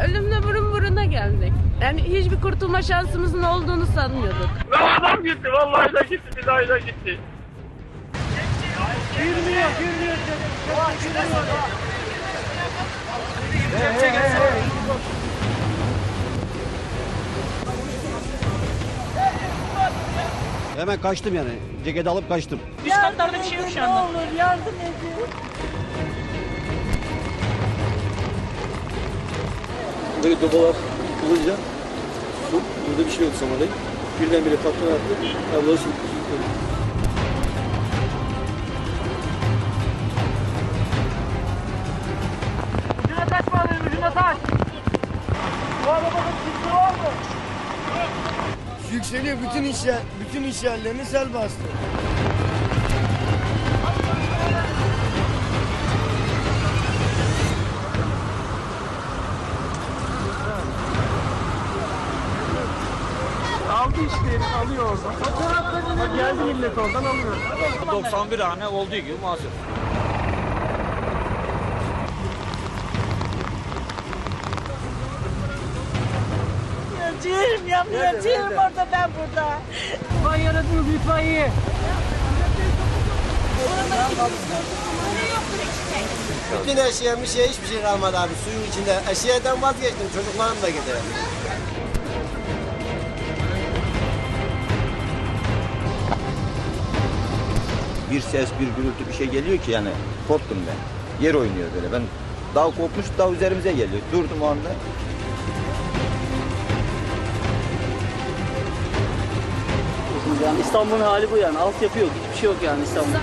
Ölümle burun buruna geldik. Yani hiçbir kurtulma şansımızın olduğunu sanmıyorduk. Adam gitti vallahi da gitti bir daha da gitti. Hemen kaçtım yani. Ceketi alıp kaçtım. Üst katlarda bir şey yok şu anda. olur yardım edin. Böyle dobalar kılınca su, burada bir şey oldu Samadayı. Birdenbire patron attı. Abla su? Yükseliyor bütün iş yer, bütün iş yerlerini sel bastı. Aldı işlerini alıyor oradan. Bak geldi millet oradan alıyor. 91 hane olduğu gibi mahsur. Ya ciğerim yanmıyor. Ciğerim orada ben burada. İtfaiye aradınız itfaiye. Bütün eşeğim bir şey hiçbir şey kalmadı abi suyun içinde. Eşeğden vazgeçtim çocuklarım da gider. Bir ses, bir gürültü bir şey geliyor ki yani korktum ben. Yer oynuyor böyle. Ben dağ kopmuş, dağ üzerimize geliyor. Durdum o anda. İstanbul'un hali bu yani. Altyapı yok. Hiçbir şey yok yani İstanbul'da.